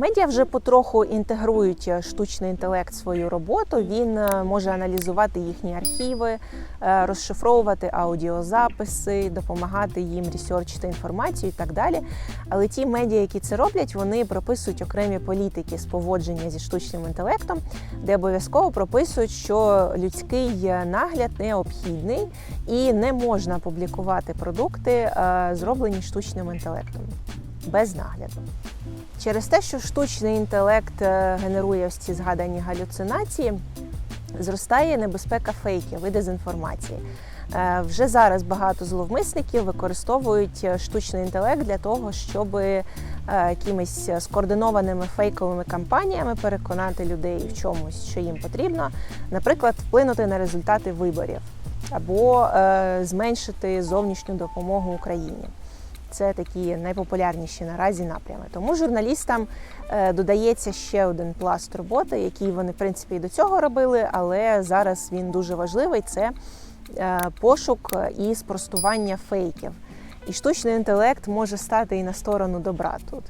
Медіа вже потроху інтегрують е, штучний інтелект в свою роботу. Він е, може аналізувати їхні архіви, е, розшифровувати аудіозаписи, допомагати їм ресерчити інформацію і так далі. Але ті медіа, які це роблять, вони прописують окремі політики з поводження зі штучним інтелектом, де обов'язково прописують, що людський нагляд необхідний і не можна публікувати продукти, зроблені штучним інтелектом без нагляду. Через те, що штучний інтелект е, генерує ось ці згадані галюцинації, зростає небезпека фейків і дезінформації. Е, Вже зараз багато зловмисників використовують е, штучний інтелект для того, щоб якимись скоординованими фейковими кампаніями переконати людей в чомусь, що їм потрібно, наприклад, вплинути на результати виборів або зменшити зовнішню допомогу Україні. Це такі найпопулярніші наразі напрями. Тому журналістам е, додається ще один пласт роботи, який вони в принципі і до цього робили, але зараз він дуже важливий. Це е, пошук і спростування фейків. І штучний інтелект може стати і на сторону добра тут.